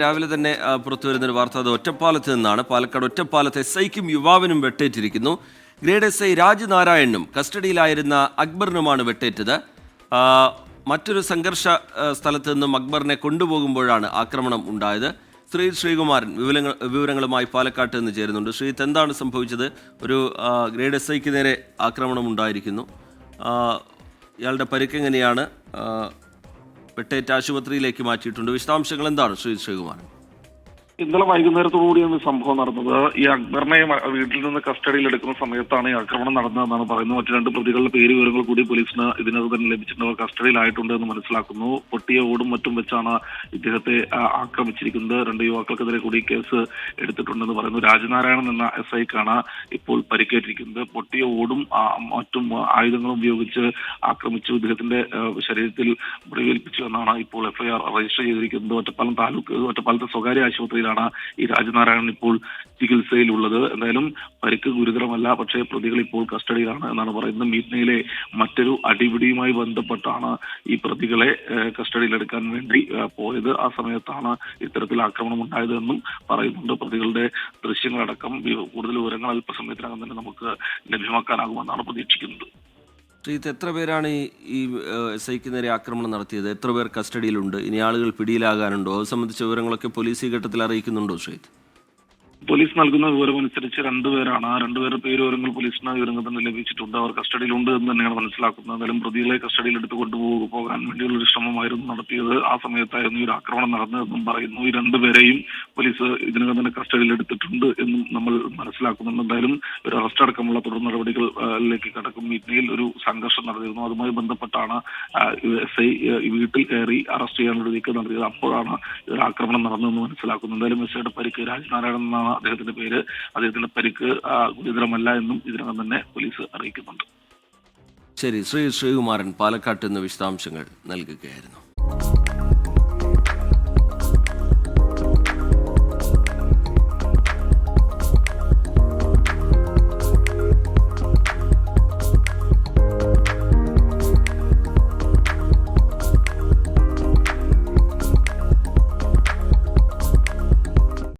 രാവിലെ തന്നെ പുറത്തു വരുന്ന ഒരു വാർത്ത. അത് ഒറ്റപ്പാലത്ത് നിന്നാണ്. പാലക്കാട് ഒറ്റപ്പാലത്ത് എസ് ഐക്കും യുവാവിനും വെട്ടേറ്റിരിക്കുന്നു. ഗ്രേഡ് എസ് ഐ രാജ്നാരായണനും കസ്റ്റഡിയിലായിരുന്ന അക്ബറിനുമാണ് വെട്ടേറ്റത്. മറ്റൊരു സംഘർഷ സ്ഥലത്ത് നിന്നും അക്ബറിനെ കൊണ്ടുപോകുമ്പോഴാണ് ആക്രമണം ഉണ്ടായത്. ശ്രീ ശ്രീകുമാരൻ വിവരങ്ങൾ വിവരങ്ങളുമായി പാലക്കാട്ട് നിന്ന് ചേരുന്നുണ്ട്. ശ്രീത്ത് എന്താണ് സംഭവിച്ചത്? ഒരു ഗ്രേഡ് എസ് ഐക്ക് നേരെ ആക്രമണം ഉണ്ടായിരിക്കുന്നു. ഇയാളുടെ പരിക്ക് എങ്ങനെയാണ്? ആ, വെട്ടേറ്റ് ആശുപത്രിയിലേക്ക് മാറ്റിയിട്ടുണ്ട്. വിശദാംശങ്ങൾ എന്താണ് ശ്രീ ശ്രീകുമാരൻ? ഇന്നലെ വൈകുന്നേരത്തോടുകൂടിയാണ് സംഭവം നടന്നത്. ഈ അക്ബറിനെ വീട്ടിൽ നിന്ന് കസ്റ്റഡിയിൽ എടുക്കുന്ന സമയത്താണ് ഈ ആക്രമണം നടന്നതെന്നാണ് പറയുന്നത്. മറ്റു രണ്ട് പ്രതികളുടെ പേര് വിവരങ്ങൾ കൂടി പോലീസിന് ഇതിനകം തന്നെ ലഭിച്ചിട്ടുണ്ട്. കസ്റ്റഡിയിലായിട്ടുണ്ട് എന്ന് മനസ്സിലാക്കുന്നു. പൊട്ടിയ ഓടും മറ്റും വെച്ചാണ് ഇദ്ദേഹത്തെ ആക്രമിച്ചിരിക്കുന്നത്. രണ്ട് യുവാക്കൾക്കെതിരെ കൂടി കേസ് എടുത്തിട്ടുണ്ടെന്ന് പറയുന്നു. രാജനാരായണൻ എന്ന എസ് ഐക്കാണ് ഇപ്പോൾ പരിക്കേറ്റിരിക്കുന്നത്. പൊട്ടിയ ഓടും മറ്റും ആയുധങ്ങളും ഉപയോഗിച്ച് ആക്രമിച്ചു. ഇദ്ദേഹത്തിന്റെ ശരീരത്തിൽ മുറിവേൽപ്പിച്ചു എന്നാണ് ഇപ്പോൾ എഫ്ഐആർ രജിസ്റ്റർ ചെയ്തിരിക്കുന്നത്. ഒറ്റപ്പാലം താലൂക്ക് ഒറ്റപ്പാലത്തെ സ്വകാര്യ ആശുപത്രിയിലാണ് ഈ രാജനാരായണൻ ഇപ്പോൾ ചികിത്സയിലുള്ളത്. എന്തായാലും പരിക്ക് ഗുരുതരമല്ല പക്ഷേ പ്രതികൾ ഇപ്പോൾ കസ്റ്റഡിയിലാണ് എന്നാണ് പറയുന്നത്. മീറ്റ്നയിലെ മറ്റൊരു അടിപിടിയുമായി ബന്ധപ്പെട്ടാണ് ഈ പ്രതികളെ കസ്റ്റഡിയിലെടുക്കാൻ വേണ്ടി പോയത്. ആ സമയത്താണ് ഇത്തരത്തിൽ ആക്രമണം ഉണ്ടായതെന്നും പറയുന്നുണ്ട്. പ്രതികളുടെ ദൃശ്യങ്ങളടക്കം കൂടുതൽ വിവരങ്ങൾ അല്പസമയത്തിനകം തന്നെ നമുക്ക് ലഭ്യമാക്കാനാകുമെന്നാണ് പ്രതീക്ഷിക്കുന്നത്. ശ്രീത്ത് എത്ര പേരാണ് ഈ എസ് ഐക്ക് നേരെ ആക്രമണം നടത്തിയത്? എത്ര പേർ കസ്റ്റഡിയിലുണ്ട്? ഇനി ആളുകൾ പിടിയിലാകാനുണ്ടോ? അത് സംബന്ധിച്ച വിവരങ്ങളൊക്കെ പോലീസ് ഈ ഘട്ടത്തിൽ അറിയിക്കുന്നുണ്ടോ ശ്രീത്ത് പോലീസ് നൽകുന്ന വിവരമനുസരിച്ച് രണ്ടുപേരാണ് ആ രണ്ടുപേരുടെ പേര് വിവരങ്ങൾ പോലീസിന് വിവരങ്ങൾ തന്നെ ലഭിച്ചിട്ടുണ്ട്. അവർ കസ്റ്റഡിയിലുണ്ട് എന്ന് തന്നെയാണ് മനസ്സിലാക്കുന്നത്. എന്തായാലും പ്രതികളെ കസ്റ്റഡിയിൽ എടുത്ത് കൊണ്ടുപോകാൻ പോകാൻ വേണ്ടിയുള്ള ഒരു ശ്രമമായിരുന്നു നടത്തിയത്. ആ സമയത്തായിരുന്നു ഈ ഒരു ആക്രമണം നടന്നതെന്നും പറയുന്നു. ഈ രണ്ടുപേരെയും പോലീസ് ഇതിനകം തന്നെ കസ്റ്റഡിയിൽ എടുത്തിട്ടുണ്ട് എന്നും നമ്മൾ മനസ്സിലാക്കുന്നുണ്ട്. എന്തായാലും ഒരു അറസ്റ്റ് അടക്കമുള്ള തുടർ നടപടികളിലേക്ക് കടക്കും. മീറ്റിംഗിൽ ഒരു സംഘർഷം നടന്നിരുന്നു. അതുമായി ബന്ധപ്പെട്ടാണ് എസ് ഐ വീട്ടിൽ കയറി അറസ്റ്റ് ചെയ്യാനുള്ള നീക്കം നടത്തിയത്. അപ്പോഴാണ് ആക്രമണം നടന്നതെന്ന് മനസ്സിലാക്കുന്നത്. എന്തായാലും എസ് ഐയുടെ പരിക്ക് രാജ്നാരായണൻ എന്നാണ് അദ്ദേഹത്തിന്റെ പേര് അദ്ദേഹത്തിന്റെ പരിക്ക് ഗുരുതരമല്ല എന്നും ഇതിനകം തന്നെ പോലീസ് അറിയിക്കുന്നുണ്ട്. ശരി ശ്രീ ശ്രീകുമാരൻ പാലക്കാട്ട് നിന്ന് വിശദാംശങ്ങൾ നൽകുകയായിരുന്നു.